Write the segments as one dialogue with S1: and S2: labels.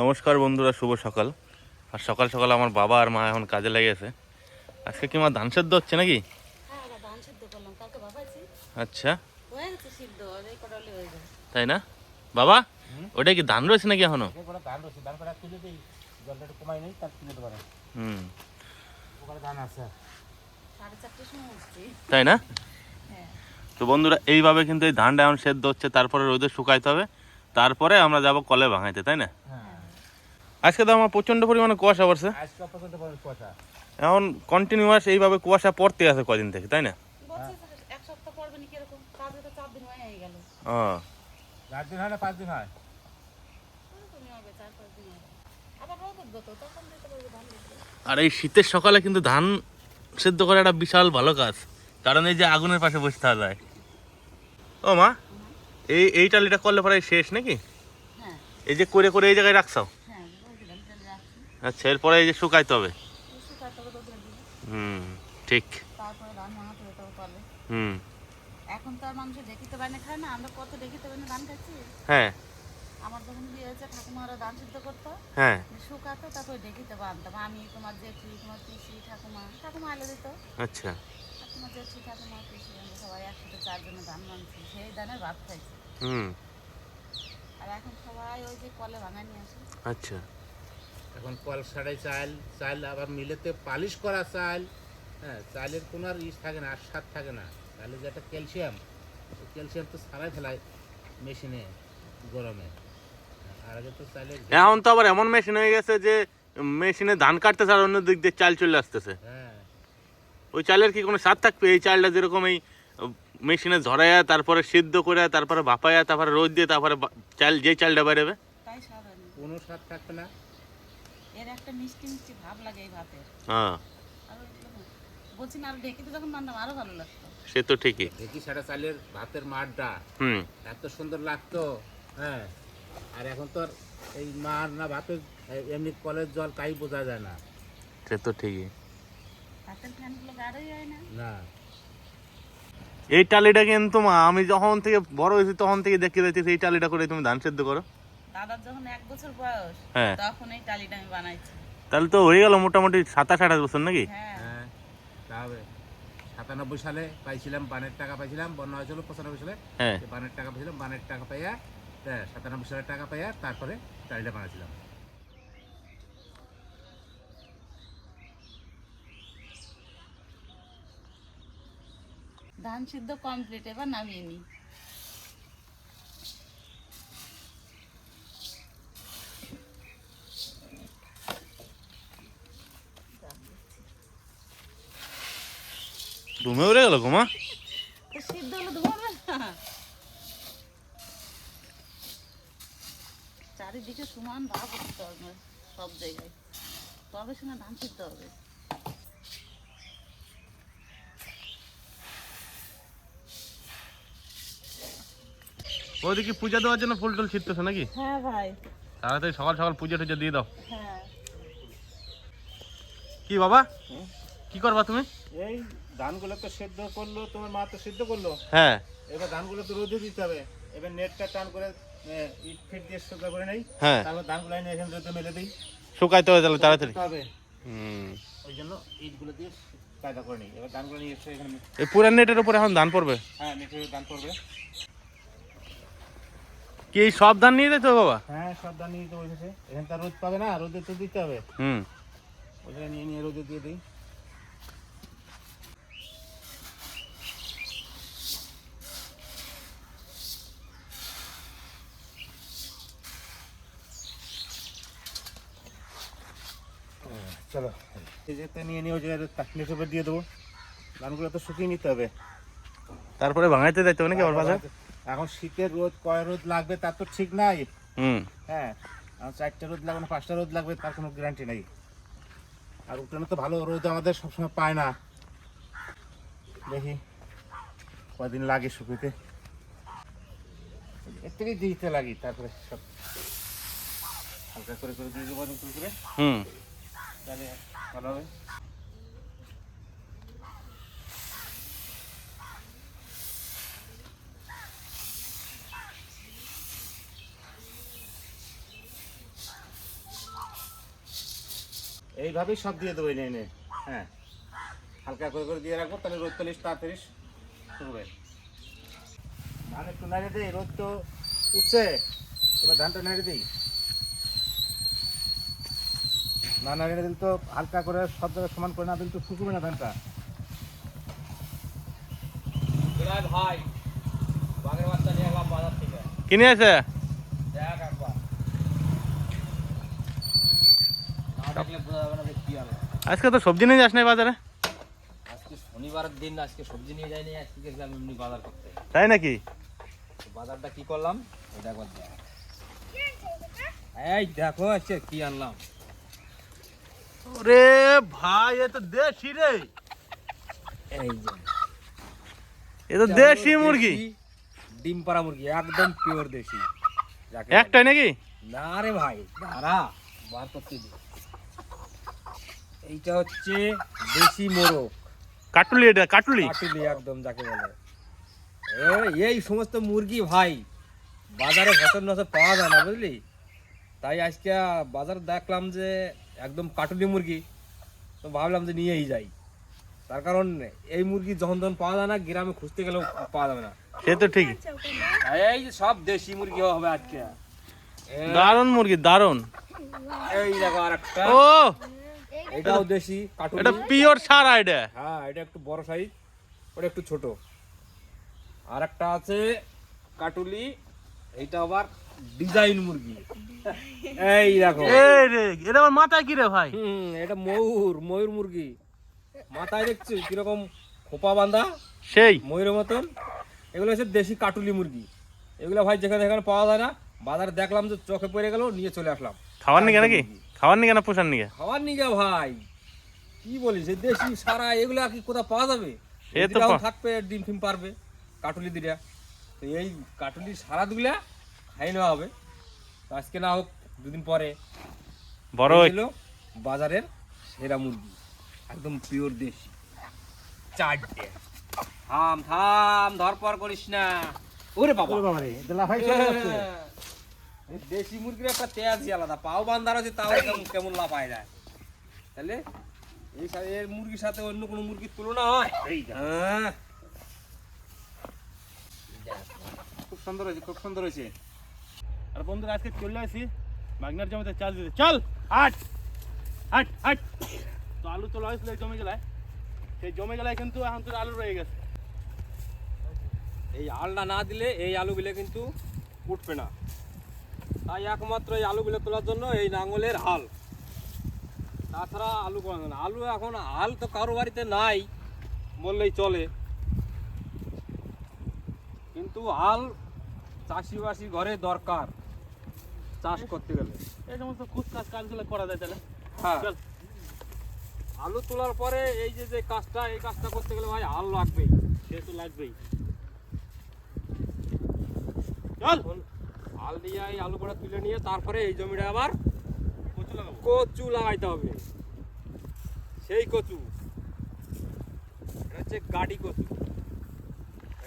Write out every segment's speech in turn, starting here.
S1: নমস্কার বন্ধুরা শুভ সকাল। আর সকাল সকাল আমার বাবা আর মা এখন কাজে লেগেছে। আজকে কি মা ধান সেদ্ধ হচ্ছে নাকি?
S2: হ্যাঁ
S1: আচ্ছা। তাই না? বাবা ওটা কি ধান রয়েছে নাকি
S3: এখনও?
S1: হুম। তাই না?
S2: হ্যাঁ।
S1: তো বন্ধুরা এইভাবে কিন্তু এই ধানটা এখন সেদ্ধ হচ্ছে তারপরে রোদে শুকাইতে হবে। তারপরে আমরা যাব কলে ভাঙাইতে তাই না?
S3: হ্যাঁ।
S1: আজকে তো আমার প্রচণ্ড পরিমাণে কুয়াশা পড়ছে। এখন কন্টিনিউয়াস এইভাবে কুয়াশা পড়তে আছে কদিন থেকে তাই না? আর এই শীতের সকালে কিন্তু ধান সেদ্ধ করা একটা বিশাল ভালো কাজ কারণ এই যে আগুনের পাশে বসে থাকা যায়। ও মা এই এই টালিটা করলে পরে শেষ নাকি?
S2: হ্যাঁ।
S1: এই যে করে করে এই জায়গায় রাখছাও
S2: হ্যাঁ বলছিলাম তাহলে রাখছি
S1: আচ্ছা এরপরে এই যে শুকাইতে হবে? হুম ঠিক।
S2: তারপরে পারলে।
S1: হুম।
S2: এখন তো আর মানুষ দেখিতে পায় খায় না আমরা কত দেখিতে পাই ধান খাচ্ছি।
S1: হ্যাঁ।
S2: আমার যখন বিয়ে হয়েছে ঠাকুমারা ধান সিদ্ধ করতো।
S1: হ্যাঁ।
S2: শুকাতো তারপরে দেখিতে পারতাম। আমি তোমার জেঠি তোমার পিসি ঠাকুমা ঠাকুমা আলো দিত।
S1: আচ্ছা।
S2: ঠাকুমা জেঠি ঠাকুমা পিসি আমরা সবাই একসাথে চারজনে ধান মানছি সেই ধানের ভাত খাইছি।
S1: হুম।
S2: আর এখন সবাই ওই যে কলে ভাঙা নিয়ে আসে।
S1: আচ্ছা।
S3: এখন কল সাড়াই চাল চাল আবার মিলেতে পালিশ করা চাল হ্যাঁ চালের কোনো আর ইস থাকে না আর স্বাদ থাকে না। চালের যে একটা ক্যালসিয়াম ক্যালসিয়াম তো সারাই ফেলায় মেশিনে গরমে। আর আগে তো চালের
S1: এখন তো আবার এমন মেশিন হয়ে গেছে যে মেশিনে ধান কাটতেছে আর অন্য দিক দিয়ে চাল চলে আসতেছে।
S3: হ্যাঁ।
S1: ওই চালের কি কোনো স্বাদ থাকবে? এই চালটা যেরকম এই মেশিনে ঝরাইয়া তারপরে সিদ্ধ করে তারপরে ভাপাইয়া তারপরে রোদ দিয়ে তারপরে চাল যে চালটা বেরোবে?
S2: তাই স্বাদ হয় না।
S3: কোনো স্বাদ থাকবে না।
S2: একটা মিষ্টি মিষ্টি ভাব লাগে এই ভাতের।
S1: হ্যাঁ।
S2: বলছি না আর ঢেকিতে যখন বানতাম আরও ভালো লাগতো।
S1: সে তো ঠিকই।
S3: দেখি সারা চালের ভাতের মাঠটা
S1: হুম।
S3: এত সুন্দর লাগতো হ্যাঁ। আর এখন তো আর এই মার না ভাতের এমনি কলের জল তাই বোঝা যায় না।
S1: সে তো ঠিকই।
S2: ভাতের ফ্যানগুলো গাঢ়ই হয় না।
S3: না।
S1: এই টালিটা কিন্তু মা আমি যখন থেকে বড় হয়েছি তখন থেকে দেখতে যাচ্ছি এই টালিটা করে তুমি ধান সেদ্ধ করো।
S2: দাদার যখন এক বছর বয়স
S1: হ্যাঁ।
S2: তখন এই টালিটা আমি বানাইছি।
S1: তাহলে তো হয়ে গেল মোটামুটি সাতাশ আঠাশ বছর নাকি?
S2: হ্যাঁ।
S3: হ্যাঁ সাতানব্বই সালে পাইছিলাম বানের টাকা পাইছিলাম বন্যা হয়েছিল পঁচানব্বই সালে।
S1: হ্যাঁ।
S3: বানের টাকা পাইছিলাম বানের টাকা পাইয়া সাতানব্বই সালের টাকা পাইয়া তারপরে টাইলটা বানাইছিলাম।
S2: ধান সিদ্ধ কমপ্লিট এবার নামিয়ে নি
S1: ডুমে উড়ে গেল ঘুমা।
S2: তো সিদ্ধ হলো ধোয়াবে না। চারিদিকে সমান ভাব উঠতে হবে সব জায়গায়। তবে শোনা ধান সিদ্ধ হবে।
S1: ওদিকে পূজা দেওয়ার জন্য ফুল টুল ছিটতেছে নাকি?
S2: হ্যাঁ ভাই।
S1: তাড়াতাড়ি সকাল সকাল পুজো টুজো দিয়ে দাও।
S2: হ্যাঁ।
S1: কি বাবা? কি করবা তুমি?
S3: এই ধানগুলো তো সেদ্ধ করল তোমার মা তো সিদ্ধ করল?
S1: হ্যাঁ।
S3: এবার ধানগুলো তো রোদে দিতে হবে। এবার নেটটা টান করে ইট ফিট দিয়ে সোজা করে নেই।
S1: হ্যাঁ।
S3: তারপর ধানগুলো এনে এখানে রোদে মেলে দিই।
S1: শুকাইতে হবে তাহলে তাড়াতাড়ি।
S3: দিতে হবে।
S1: হুম।
S3: ওই জন্য ইটগুলো দিয়ে কায়দা করে নিই। এবার ধানগুলো নিয়ে এসে এখানে
S1: এই পুরান নেটের উপরে এখন ধান পড়বে?
S3: হ্যাঁ নেটে ধান করবে
S1: কি সব ধান নিয়ে হবে বাবা?
S3: হ্যাঁ সব ধান নিয়ে তো বসেছে এখানে তার রোদ পাবে না রোদে তো দিতে হবে।
S1: হুম।
S3: ওখানে নিয়ে নিয়ে রোদে দিয়ে দিই। চলো এই যেতে নিয়ে নিয়ে ওই জায়গায় উপর দিয়ে দেবো। ধানগুলো তো শুকিয়ে নিতে হবে।
S1: তারপরে ভাঙাইতে যাইতে হবে নাকি বাজার?
S3: এখন শীতের রোদ কয় রোদ লাগবে তার তো ঠিক নাই।
S1: হুম।
S3: হ্যাঁ আর চারটে রোদ লাগবে না পাঁচটা রোদ লাগবে তার কোনো গ্যারান্টি নেই। আর উঠানে তো ভালো রোদ আমাদের সবসময় পায় না। দেখি কদিন লাগে শুকিতে। এর থেকেই দিতে লাগি তারপরে সব। হালকা করে করে দিয়ে দেবো করে।
S1: হুম।
S3: তাহলে ভালো হবে। এইভাবেই সব দিয়ে দেবো এনে হ্যাঁ। হালকা করে করে দিয়ে রাখব, তাহলে রোদ চল্লিশ তাড়াতাড়ি শুরবে ধান একটু নাড়িয়ে দিই, রোদ তো উঠছে। এবার ধানটা নাড়িয়ে দিই। না নাড়িয়ে দিলে তো হালকা করে সব জায়গায় সমান করে না দিলে তো শুকবে না ধানটা।
S4: ভাই বাঘের বাচ্চা নিয়ে এলাম বাজার থেকে।
S1: কিনে আছে?
S4: দেখ একবার। না দেখলে বোঝা যাবে না যে কি আলো
S1: আজকে তো সবজি নিয়ে যাস না বাজারে?
S4: আজকে শনিবারের দিন আজকে সবজি নিয়ে যাইনি আজকে গেছিলাম এমনি বাজার করতে।
S1: তাই নাকি?
S4: বাজারটা কি করলাম? এটা একবার দেখ। এই দেখো আজকে কি আনলাম।
S1: রে ভাই এ তো দেশি রে।
S4: এই যে।
S1: এ তো দেশি মুরগি।
S4: ডিম পাড়া মুরগি একদম পিওর দেশি। যাকে
S1: একটাই নাকি?
S4: না রে ভাই দাঁড়া বার করতে দি। এইটা হচ্ছে দেশি মোরগ।
S1: কাটুলি এটা কাটুলি।
S4: কাটুলি একদম যাকে বলে। এই সমস্ত মুরগি ভাই বাজারে ভেতর নজর পাওয়া যায় না বুঝলি? তাই আজকে বাজার দেখলাম যে একদম কাটুলি মুরগি। তো ভাবলাম যে নিয়েই যাই। তার কারণ এই মুরগি যখন তখন পাওয়া যায় না গ্রামে খুঁজতে গেলেও পাওয়া যাবে না।
S1: সে তো ঠিক।
S4: এই যে সব দেশি মুরগি হবে আজকে।
S1: দারুণ মুরগি দারুণ
S4: এই দেখো আর একটা
S1: ও!
S4: এটাও দেশি কাটুলি
S1: এটা পিওর সারা এটা
S4: হ্যাঁ এটা একটু বড় সাইজ ওটা একটু ছোট। আর একটা আছে কাটুলি এইটা আবার ডিজাইন মুরগি। এই দেখো।
S1: এই রে এটা আমার মাথায় কি রে ভাই?
S4: হুম এটা ময়ূর ময়ূর মুরগি। মাথায় দেখছি কীরকম খোপা বাঁধা?
S1: সেই।
S4: ময়ূরের মতন। এগুলো হচ্ছে দেশি কাটুলি মুরগি। এগুলো ভাই যেখানে যেখানে পাওয়া যায় না। বাজারে দেখলাম যে চোখে পড়ে গেল নিয়ে চলে আসলাম।
S1: খাওয়ার নিকে? নাকি খাওয়ার নিকে না পোষার নিকে
S4: খাওয়ার নিগা ভাই। কি বলিস এই দেশি সারা এগুলো কি কোথাও পাওয়া যাবে?
S1: এ তো
S4: থাকবে ডিম ফিম পারবে কাটুলি দিরা তো এই কাটুলি সারা দুগুলা খাই নেওয়া হবে। তো আজকে না হোক দুদিন পরে
S1: বড়
S4: হলো বাজারের সেরা মুরগি একদম পিওর দেশি। চারটে। থাম থাম ধরপর করিস না। ওরে বাবা।
S3: বাবারে লাফাই চলে যাচ্ছে।
S4: এই দেশি মুরগির একটা তেয়াজি আলাদা। পাও বান্ধার আছে তাও কেমন কেমন লাফায় যায়। তাহলে এই সা- এর মুরগির সাথে অন্য কোনো মুরগির তুলনা হয়?
S3: এই
S4: হ্যাঁ।
S3: খুব সুন্দর হয়েছে খুব সুন্দর হয়েছে।
S1: আর বন্ধুরা, আজকে চলে আসি মাগনার জমিতে, চাল দিতে। চল আট আট আট তো আলু তোলা হয়েছিল এই জমি গেলায় সেই জমি গেলায় কিন্তু এখন তোর আলু রয়ে গেছে।
S4: এই আলটা না দিলে এই আলুগুলো কিন্তু উঠবে না। তাই একমাত্র এই আলুগুলো তোলার জন্য এই নাঙ্গলের হাল। তাছাড়া আলু করা না, আলু এখন হাল তো কারও বাড়িতে নাই, বললেই চলে। কিন্তু হাল চাষিবাসি ঘরে দরকার। চাষ করতে গেলে।
S1: এই সমস্ত কুচকাজ কাজগুলো করা যায় তাহলে।
S4: হ্যাঁ। আলু তোলার পরে এই যে যে কাজটা এই কাজটা করতে গেলে ভাই হাল লাগবেই।
S1: সে তো লাগবেই।
S4: চল। হাল দিয়ে এই আলু কটা তুলে নিয়ে তারপরে এই জমিটা আবার
S1: কচু লাগাবো।
S4: কচু লাগাইতে হবে। সেই কচু। এটা হচ্ছে গাডি কচু।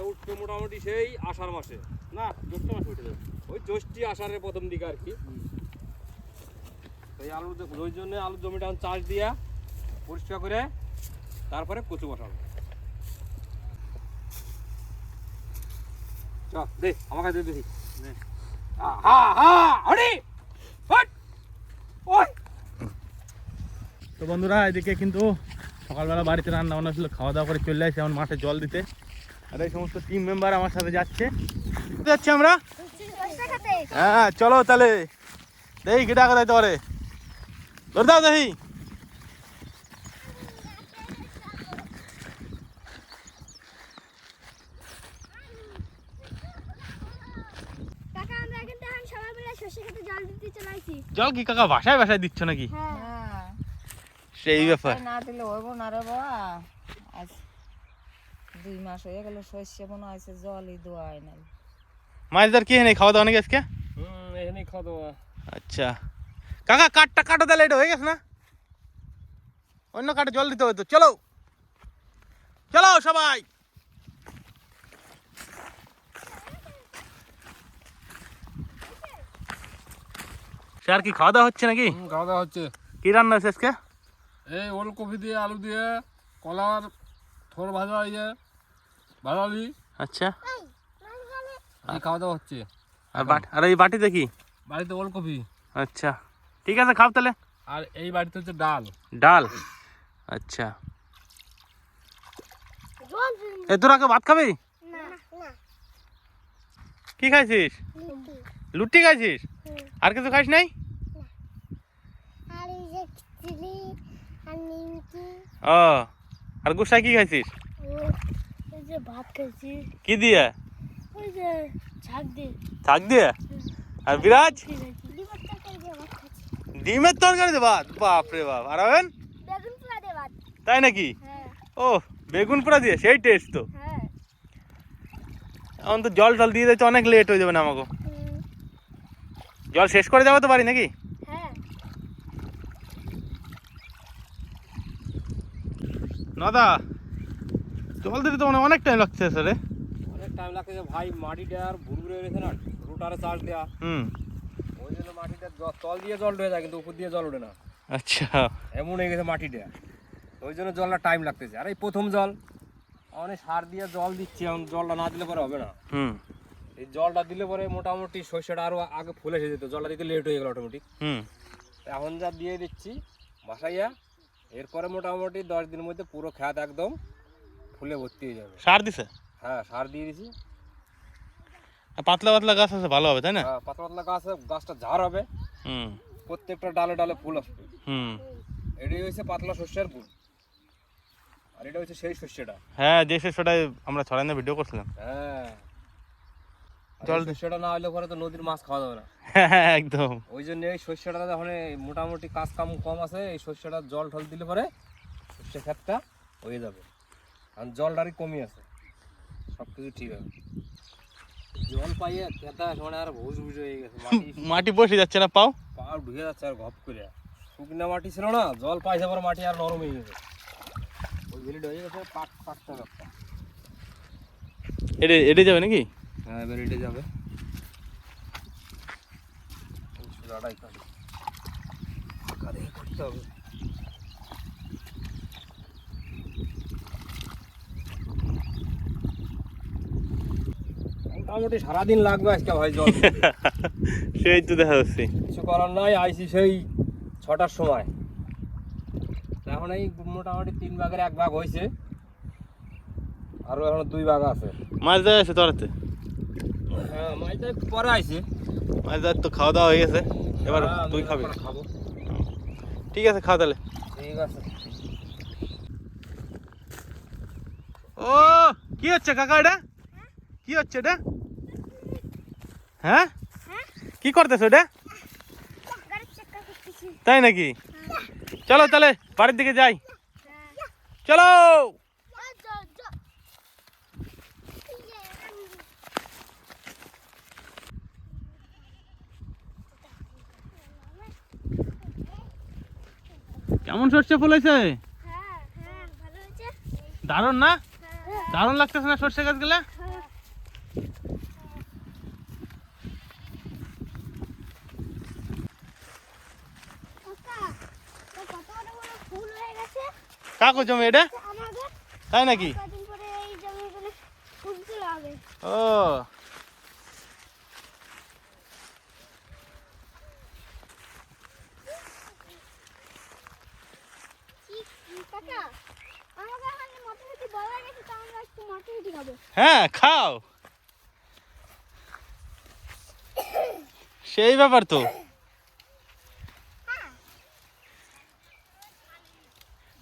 S4: এটা উঠবে মোটামুটি সেই আষাঢ় মাসে।
S1: না জ্যৈষ্ঠ মাসে উঠে যাবে।
S4: ওই জ্যৈষ্ঠী আষাঢ়ের প্রথম দিকে আর কি। এই আলুর ওই জন্য আলুর জমিটা এখন চাষ দিয়া পরিষ্কার করে তারপরে কচু বসাবো। চ দে আমার কাছে দে। দেখি হা হা হরি ওই!
S1: তো বন্ধুরা এদিকে কিন্তু সকালবেলা বাড়িতে রান্না বান্না ছিল খাওয়া দাওয়া করে চলে আসি এখন মাঠে জল দিতে। আর এই সমস্ত টিম মেম্বার আমার সাথে যাচ্ছে। যাচ্ছি আমরা? হ্যাঁ চলো তাহলে। দেখি কি টাকা দেয় তোরে ধরে দাও দেখি
S5: জল দিতে
S1: কি কাকা ভাষায় ভাষায় দিচ্ছ নাকি?
S5: হ্যাঁ।
S1: সেই ব্যাপার।
S2: না দিলে হইব না রে বাবা। দুই মাস হয়ে গেল শস্য মনে হয়েছে জলই দোয়ায় নাই।
S1: মাছদার কি নেই খাওয়া দাওয়া নাকি আজকে?
S4: হুম এখানেই খাওয়া দাওয়া।
S1: আচ্ছা। কাকা কাঠটা কাটো তাহলে এটা হয়ে গেছে না? অন্য কাঠে জল দিতে হবে তো। চলো। চলো সবাই। সে আর কি খাওয়া দাওয়া হচ্ছে নাকি?
S4: খাওয়া দাওয়া হচ্ছে।
S1: কি রান্না হচ্ছে আজকে?
S4: এই ওলকপি দিয়ে আলু দিয়ে কলার থোর ভাজা ইয়ে। ভাজালি
S1: আচ্ছা।
S4: এই খাওয়া দাওয়া হচ্ছে?
S1: আর বাটি আর এই বাটিতে কি?
S4: বাড়িতে ওলকপি।
S1: আচ্ছা। ঠিক আছে খাও তাহলে।
S4: আর এই বাড়িতে হচ্ছে ডাল।
S1: ডাল? আচ্ছা। এ তোরা কে ভাত খাবি?
S5: না না
S1: কি খাইছিস?
S5: লুটি
S1: খাইছিস? আর কিছু খাইস নাই? ও আর গুসাই কি খাইছিস?
S5: যে ভাত খাইছি।
S1: কি দিয়ে?
S5: ওই যে ঝাঁক দিয়ে।
S1: শাক দিয়ে? আর বিরাজ? ডিমের তরকারি দিয়ে ভাত বাপ রে বাপ। আর আবেন
S5: বেগুন পোড়া দিয়ে ভাত।
S1: তাই নাকি?
S5: হ্যাঁ।
S1: ও বেগুন পোড়া দিয়ে? সেই টেস্ট তো।
S5: হ্যাঁ।
S1: এখন তো জল টল দিয়ে দিতে অনেক লেট হয়ে যাবে না আমাকে। জল শেষ করে যাব তো বাড়ি নাকি?
S5: হ্যাঁ।
S1: নদা জল দিতে তো মানে অনেক টাইম লাগছে স্যারে
S4: অনেক টাইম লাগছে ভাই মাটিটা আর ভুরভুরে রয়েছে না রোটারে চাষ দেওয়া
S1: হুম।
S4: ওই জন্য মাটিটা তল দিয়ে জল ঢুকে যায় কিন্তু উপর দিয়ে জল ওঠে না।
S1: আচ্ছা।
S4: এমন হয়ে গেছে মাটিটা। ওই জন্য জলটা টাইম লাগতেছে। আর এই প্রথম জল অনেক সার দিয়ে জল দিচ্ছি এখন জলটা না দিলে পরে হবে না।
S1: হুম।
S4: এই জলটা দিলে পরে মোটামুটি শস্যটা আরও আগে ফুলে এসে যেত জলটা দিতে লেট হয়ে গেল অটোমেটিক
S1: হুম।
S4: এখন যা দিয়ে দিচ্ছি বাসাইয়া এরপরে মোটামুটি দশ দিনের মধ্যে পুরো খেত একদম ফুলে ভর্তি হয়ে যাবে।
S1: সার দিছে?
S4: হ্যাঁ সার দিয়ে দিছি।
S1: পাতলা পাতলা গাছ আছে ভালো হবে তাই না?
S4: হ্যাঁ, পাতলা পাতলা গাছ গাছটা ঝাড় হবে।
S1: হুম।
S4: প্রত্যেকটা ডালে ডালে ফুল আসবে।
S1: হুম।
S4: এটাই হচ্ছে পাতলা শস্যের ফুল আর এটা হচ্ছে সেই শস্যটা।
S1: হ্যাঁ যে শস্যটাই আমরা ছড়ানো ভিডিও করছিলাম।
S4: হ্যাঁ।
S1: জল
S4: জল শস্যটা না হলে পরে তো নদীর মাছ খাওয়া যাবে না।
S1: হ্যাঁ একদম।
S4: ওই জন্য এই শস্যটা যখন মোটামুটি কাজ কাম কম আছে এই শস্যটা জল ঠল দিলে পরে শস্য ক্ষেতটা হয়ে যাবে। কারণ জলটারই কমই আছে। সব কিছু ঠিক আছে। জল পাইয়ে খেতা মানে আর ভুজ ভুজ হয়ে গেছে মাটি
S1: মাটি বসে যাচ্ছে না পাও?
S4: পাও ঢুকে যাচ্ছে আর ঘপ করে। শুকনা মাটি ছিল না জল পাইছে পরে মাটি আর নরম হয়ে গেছে। ওই ভেলিড হয়ে গেছে পাক পাকটা ব্যাপার
S1: এটে এটে যাবে নাকি?
S4: হ্যাঁ এবার এটা যাবে সোজাটাই কাটে ফাঁকা করতে হবে। মোটামুটি সারাদিন লাগবে আজকে ভাই জল।
S1: সেই তো দেখা যাচ্ছে।
S4: কিছু করার নাই আইসি সেই ছটার সময়। এখন এই মোটামুটি তিন ভাগের এক ভাগ হয়েছে আরও এখন দুই ভাগ আছে।
S1: মাছ দেওয়া আছে তোরাতে?
S4: হ্যাঁ মাইটা একটু পরে আইছে।
S1: মাছ দেওয়ার তো খাওয়া দাওয়া হয়ে গেছে। এবার
S4: হ্যাঁ,
S1: তুই
S4: আমি
S1: খাবি
S4: খাব।
S1: ঠিক আছে খাওয়া তাহলে।
S4: ঠিক আছে।
S1: ও কি হচ্ছে কাকা এটা? কি হচ্ছে এটা? হ্যাঁ? কি করতেছো এটা? তাই নাকি? চলো তাহলে বাড়ির দিকে যাই। চলো! কেমন সর্ষে ফলেছে
S5: হ্যাঁ হ্যাঁ হয়েছে।
S1: দারুণ না? দারুণ লাগতেছে না সর্ষে গাছ গেলে
S5: হ্যাঁ কাকা, তো কত বড় বড় ফুল হয়ে গেছে
S1: কাকু জমি এটা? তাই নাকি? ও।
S5: হ্যাঁ
S1: খাও। সেই ব্যাপার তো।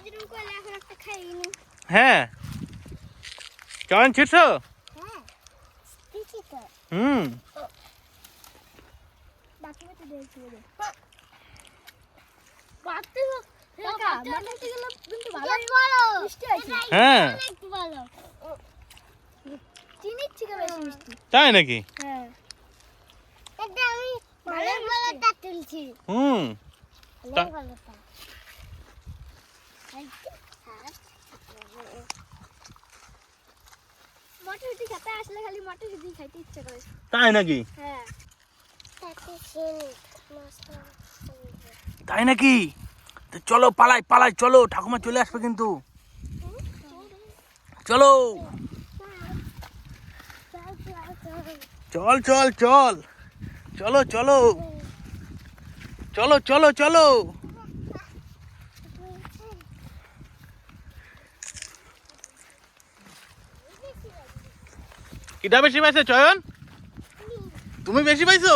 S5: কিন্তু ভালো মিষ্টি আছে
S1: হ্যাঁ।
S5: একটু ভালো। চিনির থেকে বেশি মিষ্টি।
S1: তাই নাকি?
S5: হ্যাঁ। এটা আমি ভালো ভালোটা তুলছি।
S1: হুম। তাই নাকি? তাই নাকি? তো চলো, পালাই পালাই, চলো, ঠাকুমা চলে আসবে কিন্তু। চলো। চল চল চল। চলো চলো। চলো চলো চলো। কিটা বেশি পাইছে চয়ন? তুমি বেশি পাইছো?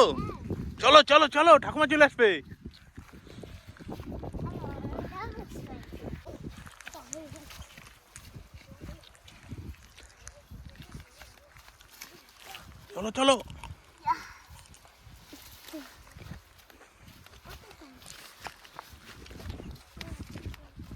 S1: চলো চলো চলো, ঠাকুমা চলে আসবে। চলো চলো।